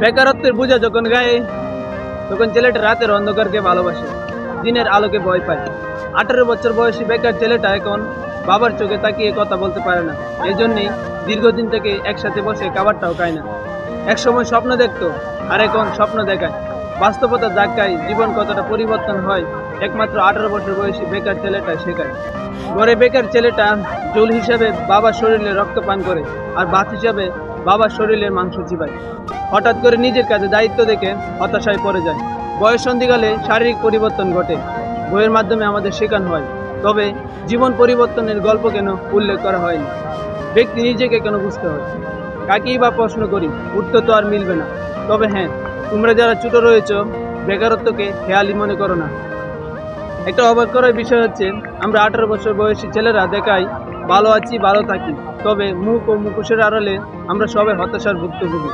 বেকারত্বের বোঝা যখন গায়ে, তখন ছেলেটা রাতের অন্ধকারকে ভালোবাসে, দিনের আলোকে ভয় পায়। আঠারো বছর বয়সী বেকার ছেলেটা এখন বাবার চোখে তাকিয়ে কথা বলতে পারে না। এই জন্যই দীর্ঘদিন থেকে একসাথে বসে খাবারটাও খায় না। একসময় স্বপ্ন দেখতো, আর এখন স্বপ্ন দেখায়। বাস্তবতা ধাক্কায় জীবন কতটা পরিবর্তন হয়, একমাত্র আঠারো বছর বয়সী বেকার ছেলেটা শেখায়। ঘরে বেকার ছেলেটা জুল হিসাবে বাবার শরীরে রক্ত পান করে, আর ভাত হিসাবে বাবার শরীরের মাংস চিবায় হঠাৎ করে নিজের কাছে দায়িত্ব দেখে হতাশায় পড়ে যায়। বয়স সন্ধিকালে শারীরিক পরিবর্তন ঘটে। বইয়ের মাধ্যমে আমাদের শেখানো হয়, তবে জীবন পরিবর্তনের গল্প কেন উল্লেখ করা হয়নি? ব্যক্তি নিজেকে কেন বুঝতে হয়? কাকেই বা প্রশ্ন করি, উত্তর তো আর মিলবে না। তবে হ্যাঁ তোমরা যারা ছোট রয়েছ, বেকারত্বকে খেয়ালি মনে করো না। একটা অবাক করার বিষয় হচ্ছে, আমরা আঠারো বছর বয়সী ছেলেরা দেখাই ভালো আছি ভালো থাকি। তবে মুখ ও মুখোশের আড়ালে আমরা সবাই হতাশার ভুক্তভোগী।